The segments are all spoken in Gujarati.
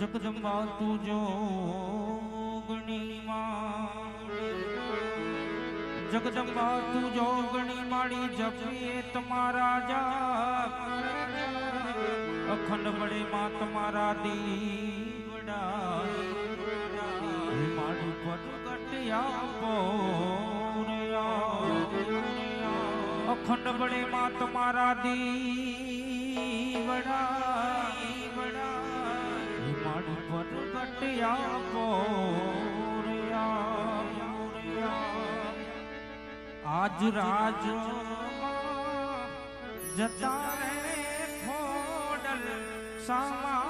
જગદંબા તું જોગણી માળી. જગદંબા તું જોગણી માળી, જપીએ તમારા જાપ અખંડ બળે માં તમારા દીવડા. માળી પટકટ આપો અખંડ બળે માં તમારા દીવડા. પ્રગટ્યા મોરિયા આજ રાજ જતા રે સામા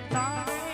projectile.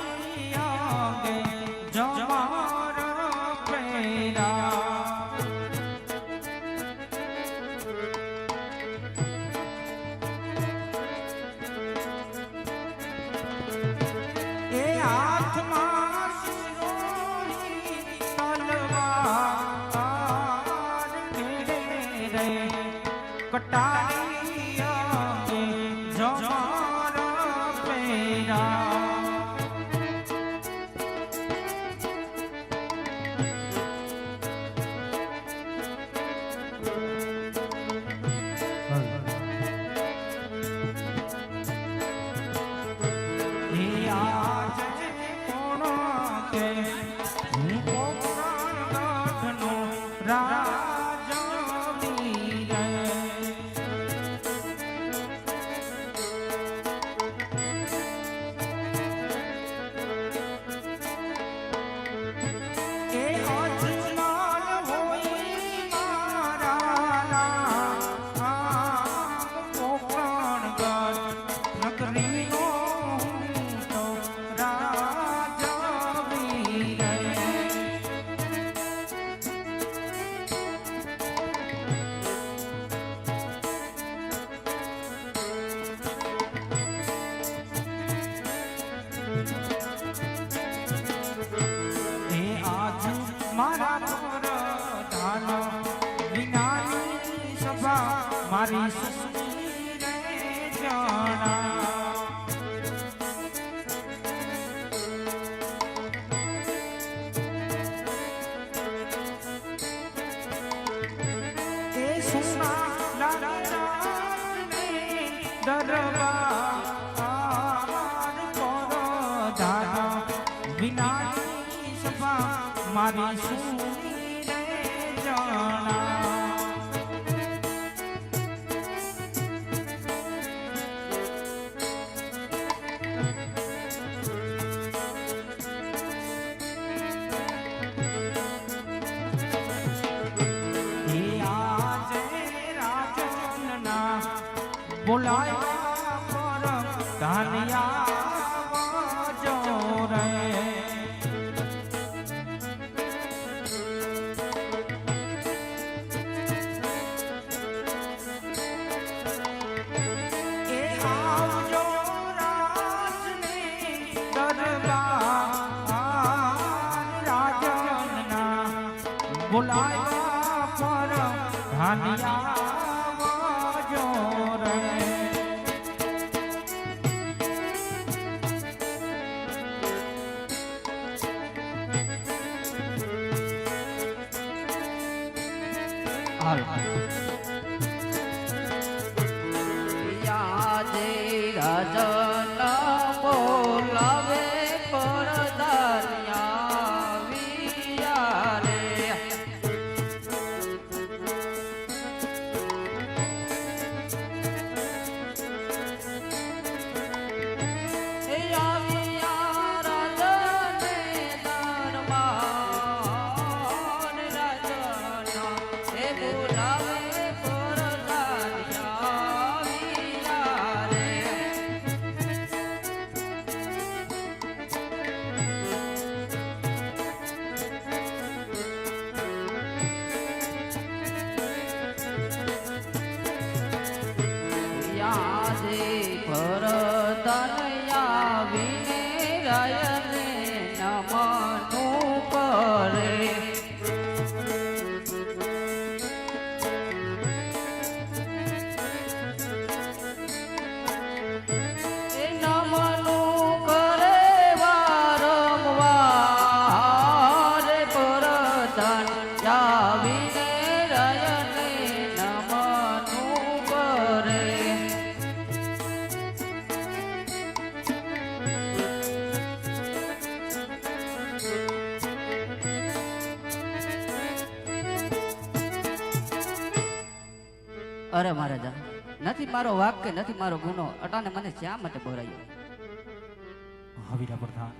કટારિયા સુના લાલાને 喝酒 અરે મહારાજા નથી મારો વાક કે નથી મારો ગુનો અટાને મને શા માટે બોરાયો હવીરા પ્રધાન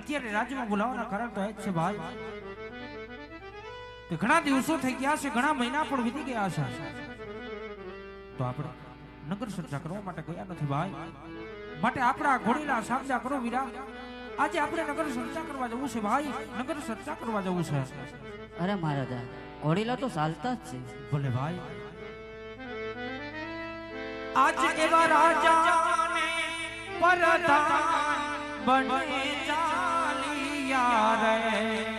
અત્યારે રાજ્યમાં બોલાવવાના કારણ તો એ જ છે ભાઈ કે ઘણા દિવસો થઈ ગયા છે ઘણા મહિના પણ વીતી ગયા છે. તો આપણે નગર સજ્જા કરવા માટે ગયા નથી ભાઈ. માટે આપણા ઘોડીલા સાજા કરો વીરા. આજે આપણે નગર સજ્જા કરવા જવું છે ભાઈ નગર સજ્જા કરવા જવું છે. અરે મહારાજા ઘોડીલા તો ચાલતા જ છે ભલે ભાઈ આજ એવા રાજાને પરધાન બને ચાલિયા રે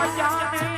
I 油